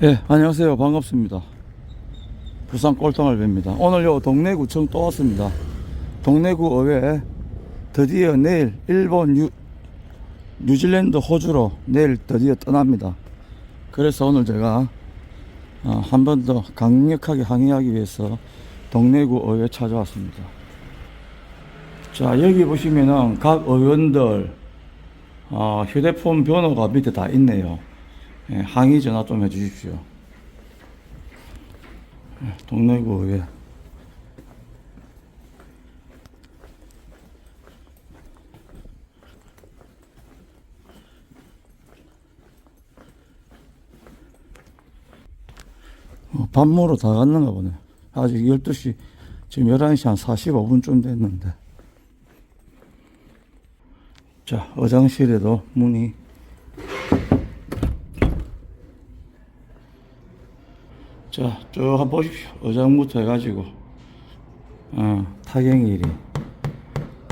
예, 안녕하세요. 반갑습니다. 부산 꼴통알배입니다. 오늘 요 동래구청 또 왔습니다. 동래구 의회에 드디어 내일 일본, 유, 뉴질랜드, 호주로 내일 드디어 떠납니다. 그래서 오늘 제가 어, 한번 더 강력하게 항의하기 위해서 동래구 의회 찾아왔습니다. 자, 여기 보시면은 각 의원들 어, 휴대폰 번호가 밑에 다 있네요. 예, 항의 전화 좀 해주십시오. 예, 동래구 의회. 어, 밥 먹으러 다 갔는가 보네. 아직 12시, 지금 11시 한 45분쯤 됐는데. 자, 어장실에도 문이 자, 쭉 한번 보십시오. 어장부터 해가지고, 어, 타경이 일이.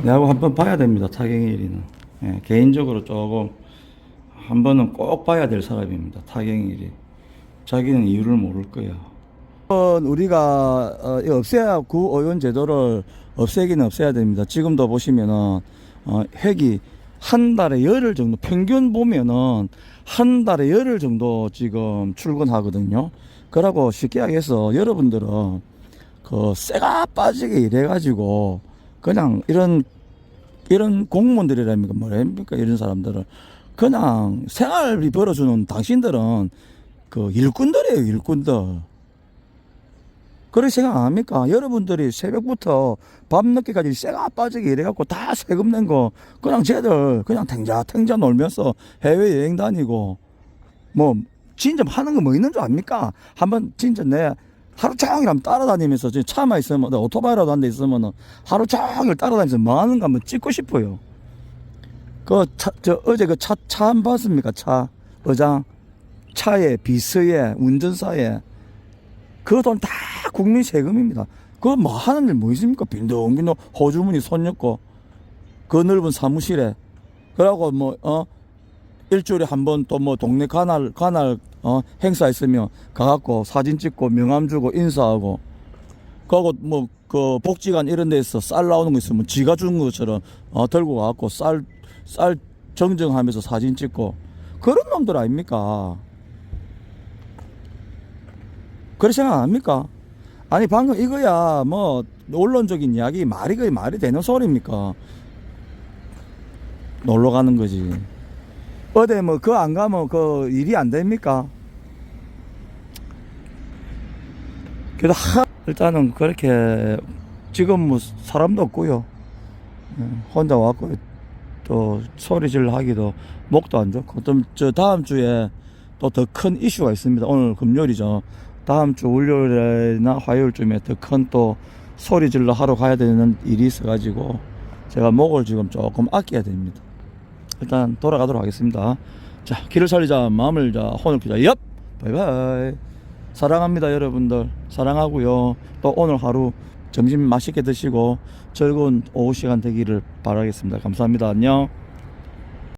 내하고 한번 봐야 됩니다. 타경이 일이는. 예, 개인적으로 조금, 한 번은 꼭 봐야 될 사람입니다. 타경이 일이. 자기는 이유를 모를 거야. 우리가 어, 이 없애야 구 의원 제도를 없애기는 없애야 됩니다. 지금도 보시면은 어, 핵이 한 달에 열흘 정도 평균 보면은 한 달에 열흘 정도 지금 출근하거든요. 그러고 쉽게 얘기해서 여러분들은 그 쇠가 빠지게 일해가지고 그냥 이런 이런 공무원들이랍니까? 뭐랍니까? 이런 사람들은 그냥 생활비 벌어주는 당신들은 그 일꾼들이에요 일꾼들 그렇게 생각 안 합니까? 여러분들이 새벽부터 밤늦게까지 쇠가 빠지게 일해갖고 다 세금 낸 거 그냥 쟤들 그냥 탱자 탱자 놀면서 해외여행 다니고 뭐 진짜 하는 거 뭐 있는 줄 압니까? 한번 진짜 내 하루 종일 한번 따라다니면서 차만 있으면 내 오토바이라도 한 대 있으면은 하루 종일 따라다니면서 뭐 하는 거 한번 찍고 싶어요. 그 차, 저 어제 그 차 차 안 봤습니까? 차 어장 차에 비서에 운전사에 그 돈 다 국민 세금입니다. 그거 뭐 하는 일 뭐 있습니까? 빈둥빈둥 호주머니 손 넣고 그 넓은 사무실에 그러고 뭐 어 일주일에 한 번 또 뭐 동네 관할 관할 어 행사 있으면 가갖고 사진 찍고 명함 주고 인사하고 그하고 뭐 그 복지관 이런 데서 쌀 나오는 거 있으면 지가 준 것처럼 어 들고 가갖고 쌀 쌀 정정하면서 사진 찍고 그런 놈들 아닙니까? 그렇게 생각 안 합니까? 아니 방금 이거야 뭐 언론적인 이야기 말이 그 말이 되는 소리입니까? 놀러 가는 거지. 어디 뭐 그 안 가면 그 일이 안 됩니까? 그래도 하 일단은 그렇게 지금 뭐 사람도 없고요. 예, 혼자 왔고 또 소리 질러 하기도 목도 안 좋고 또저 다음 주에 또 더 큰 이슈가 있습니다. 오늘 금요일이죠. 다음 주 월요일이나 화요일쯤에 더 큰 또 소리 질러 하러 가야 되는 일이 있어가지고 제가 목을 지금 조금 아껴야 됩니다. 일단 돌아가도록 하겠습니다. 자, 길을 살리자, 마음을 자, 혼을 키자, 얍! 바이바이. 사랑합니다, 여러분들. 사랑하고요. 또 오늘 하루 점심 맛있게 드시고 즐거운 오후 시간 되기를 바라겠습니다. 감사합니다. 안녕.